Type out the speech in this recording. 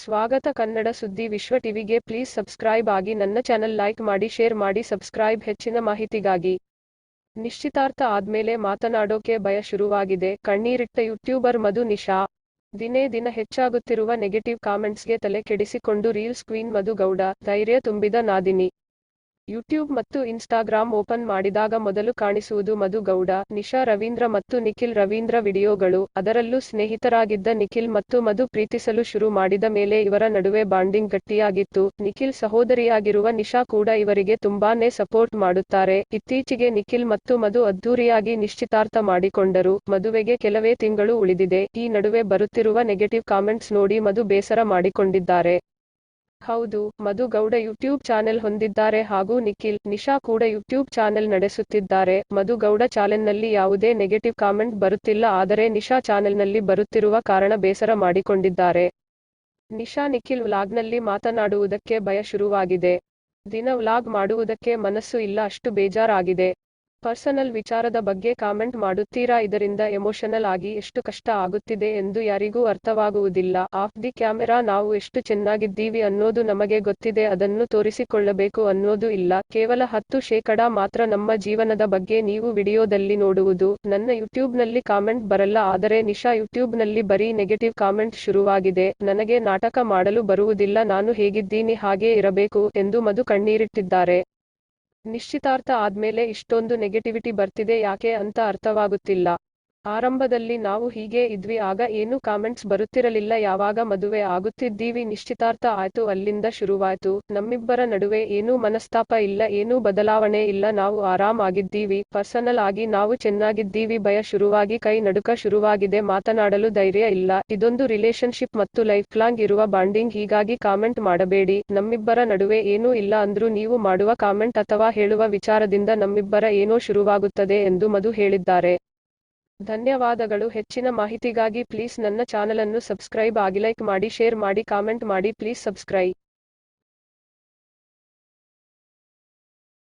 ಸ್ವಾಗತ ಕನ್ನಡ ಸುದ್ದಿ ವಿಶ್ವ ಟಿವಿಗೆ ಪ್ಲೀಸ್ ಸಬ್ಸ್ಕ್ರೈಬ್ ಆಗಿ ನನ್ನ ಚಾನೆಲ್ ಲೈಕ್ ಮಾಡಿ ಶೇರ್ ಮಾಡಿ ಸಬ್ಸ್ಕ್ರೈಬ್ ಹೆಚ್ಚಿನ ಮಾಹಿತಿಗಾಗಿ. ನಿಶ್ಚಿತಾರ್ಥ ಆದ್ಮೇಲೆ ಮಾತನಾಡೋಕೆ ಭಯ ಶುರುವಾಗಿದೆ. ಕಣ್ಣೀರಿಟ್ಟ ಯೂಟ್ಯೂಬರ್ ಮಧು ನಿಶಾ. ದಿನೇ ದಿನ ಹೆಚ್ಚಾಗುತ್ತಿರುವ ನೆಗೆಟಿವ್ ಕಾಮೆಂಟ್ಸ್ಗೆ ತಲೆ ಕೆಡಿಸಿಕೊಂಡು ರೀಲ್ಸ್ ಕ್ವೀನ್ ಮಧು ಗೌಡ ಧೈರ್ಯ ತುಂಬಿದ ನಾದಿನಿ. ಯೂಟ್ಯೂಬ್ ಮತ್ತು ಇನ್ಸ್ಟಾಗ್ರಾಮ್ ಓಪನ್ ಮಾಡಿದಾಗ ಮೊದಲು ಕಾಣಿಸುವುದು ಮಧು ಗೌಡ, ನಿಶಾ ರವೀಂದ್ರ ಮತ್ತು ನಿಖಿಲ್ ರವೀಂದ್ರ ವಿಡಿಯೋಗಳು. ಅದರಲ್ಲೂ ಸ್ನೇಹಿತರಾಗಿದ್ದ ನಿಖಿಲ್ ಮತ್ತು ಮಧು ಪ್ರೀತಿಸಲು ಶುರು ಮಾಡಿದ ಮೇಲೆ ಇವರ ನಡುವೆ ಬಾಂಡಿಂಗ್ ಗಟ್ಟಿಯಾಗಿತ್ತು. ನಿಖಿಲ್ ಸಹೋದರಿಯಾಗಿರುವ ನಿಶಾ ಕೂಡ ಇವರಿಗೆ ತುಂಬಾನೇ ಸಪೋರ್ಟ್ ಮಾಡುತ್ತಾರೆ. ಇತ್ತೀಚೆಗೆ ನಿಖಿಲ್ ಮತ್ತು ಮಧು ಅದ್ದೂರಿಯಾಗಿ ನಿಶ್ಚಿತಾರ್ಥ ಮಾಡಿಕೊಂಡರು. ಮದುವೆಗೆ ಕೆಲವೇ ತಿಂಗಳು ಉಳಿದಿದೆ. ಈ ನಡುವೆ ಬರುತ್ತಿರುವ ನೆಗೆಟಿವ್ ಕಾಮೆಂಟ್ಸ್ ನೋಡಿ ಮಧು ಬೇಸರ ಮಾಡಿಕೊಂಡಿದ್ದಾರೆ. ಹೌದು, ಮಧು ಗೌಡ ಯೂಟ್ಯೂಬ್ ಚಾನೆಲ್ ಹೊಂದಿದ್ದಾರೆ ಹಾಗೂ ನಿಖಿಲ್, ನಿಶಾ ಕೂಡ ಯೂಟ್ಯೂಬ್ ಚಾನೆಲ್ ನಡೆಸುತ್ತಿದ್ದಾರೆ. ಮಧು ಗೌಡ ಚಾನೆಲ್ನಲ್ಲಿ ಯಾವುದೇ ನೆಗೆಟಿವ್ ಕಾಮೆಂಟ್ ಬರುತ್ತಿಲ್ಲ, ಆದರೆ ನಿಶಾ ಚಾನೆಲ್ನಲ್ಲಿ ಬರುತ್ತಿರುವ ಕಾರಣ ಬೇಸರ ಮಾಡಿಕೊಂಡಿದ್ದಾರೆ. ನಿಶಾ ನಿಖಿಲ್ ವ್ಲಾಗ್ನಲ್ಲಿ ಮಾತನಾಡುವುದಕ್ಕೆ ಭಯ ಶುರುವಾಗಿದೆ. ದಿನ ವ್ಲಾಗ್ ಮಾಡುವುದಕ್ಕೆ ಮನಸ್ಸು ಇಲ್ಲ, ಅಷ್ಟು ಬೇಜಾರಾಗಿದೆ. ಪರ್ಸನಲ್ ವಿಚಾರದ ಬಗ್ಗೆ ಕಾಮೆಂಟ್ ಮಾಡುತ್ತೀರಾ? ಇದರಿಂದ ಎಮೋಷನಲ್ ಆಗಿ ಎಷ್ಟು ಕಷ್ಟ ಆಗುತ್ತಿದೆ ಎಂದು ಯಾರಿಗೂ ಅರ್ಥವಾಗುವುದಿಲ್ಲ. ಆಫ್ ದಿ ಕ್ಯಾಮೆರಾ, ನಾವು ಎಷ್ಟು ಚೆನ್ನಾಗಿದ್ದೀವಿ ಅನ್ನೋದು ನಮಗೆ ಗೊತ್ತಿದೆ. ಅದನ್ನು ತೋರಿಸಿಕೊಳ್ಳಬೇಕು ಅನ್ನೋದು ಇಲ್ಲ. ಕೇವಲ ಹತ್ತು ಶೇಕಡ ಮಾತ್ರ ನಮ್ಮ ಜೀವನದ ಬಗ್ಗೆ ನೀವು ವಿಡಿಯೋದಲ್ಲಿ ನೋಡುವುದು. ನನ್ನ ಯೂಟ್ಯೂಬ್ನಲ್ಲಿ ಕಾಮೆಂಟ್ ಬರಲ್ಲ, ಆದರೆ ನಿಶಾ ಯೂಟ್ಯೂಬ್ನಲ್ಲಿ ಬರೀ ನೆಗೆಟಿವ್ ಕಾಮೆಂಟ್ ಶುರುವಾಗಿದೆ. ನನಗೆ ನಾಟಕ ಮಾಡಲು ಬರುವುದಿಲ್ಲ, ನಾನು ಹೇಗಿದ್ದೀನಿ, ಹಾಗೇ ಇರಬೇಕು ಎಂದು ಮಧು ಕಣ್ಣೀರಿಟ್ಟಿದ್ದಾರೆ. ನಿಶ್ಚಿತಾರ್ಥ ಆದ್ಮೇಲೆ ಇಷ್ಟೊಂದು ನೆಗೆಟಿವಿಟಿ ಬರ್ತಿದೆ ಯಾಕೆ ಅಂತ ಅರ್ಥವಾಗುತ್ತಿಲ್ಲ. ಆರಂಭದಲ್ಲಿ ನಾವು ಹೀಗೆ ಇದ್ವಿ, ಆಗ ಏನು ಕಾಮೆಂಟ್ಸ್ ಬರುತ್ತಿರಲಿಲ್ಲ, ಯಾವಾಗ ಮದುವೆ ಆಗುತ್ತಿದ್ದೀವಿ, ನಿಶ್ಚಿತಾರ್ಥ ಆಯ್ತು, ಅಲ್ಲಿಂದ ಶುರುವಾಯ್ತು, ನಮ್ಮಿಬ್ಬರ ನಡುವೆ ಏನೂ ಮನಸ್ತಾಪ ಇಲ್ಲ, ಏನೂ ಬದಲಾವಣೆ ಇಲ್ಲ, ನಾವು ಆರಾಮ್ ಆಗಿದ್ದೀವಿ ಪರ್ಸನಲ್ ಆಗಿ ನಾವು ಚೆನ್ನಾಗಿದ್ದೀವಿ, ಭಯ ಶುರುವಾಗಿ, ಕೈ ನಡುಕ ಶುರುವಾಗಿದೆ, ಮಾತನಾಡಲು ಧೈರ್ಯ ಇಲ್ಲ, ಇದೊಂದು ರಿಲೇಶನ್ಶಿಪ್ ಮತ್ತು ಲೈಫ್ ಲಾಂಗ್ ಇರುವ ಬಾಂಡಿಂಗ್ ಹೀಗಾಗಿ ಕಾಮೆಂಟ್ ಮಾಡಬೇಡಿ, ನಮ್ಮಿಬ್ಬರ ನಡುವೆ ಏನೂ ಇಲ್ಲ ಅಂದ್ರೂ ನೀವು ಮಾಡುವ ಕಾಮೆಂಟ್ ಅಥವಾ ಹೇಳುವ ವಿಚಾರದಿಂದ ನಮ್ಮಿಬ್ಬರ ಏನೋ ಶುರುವಾಗುತ್ತದೆ ಎಂದು ಮಧು ಹೇಳಿದ್ದಾರೆ. ಧನ್ಯವಾದಗಳು. ಹೆಚ್ಚಿನ ಮಾಹಿತಿಗಾಗಿ ಪ್ಲೀಸ್ ನನ್ನ ಚಾನಲನ್ನು ಸಬ್ಸ್ಕ್ರೈಬ್ ಆಗಿ ಲೈಕ್ ಮಾಡಿ, ಶೇರ್ ಮಾಡಿ, ಕಾಮೆಂಟ್ ಮಾಡಿ. Please subscribe.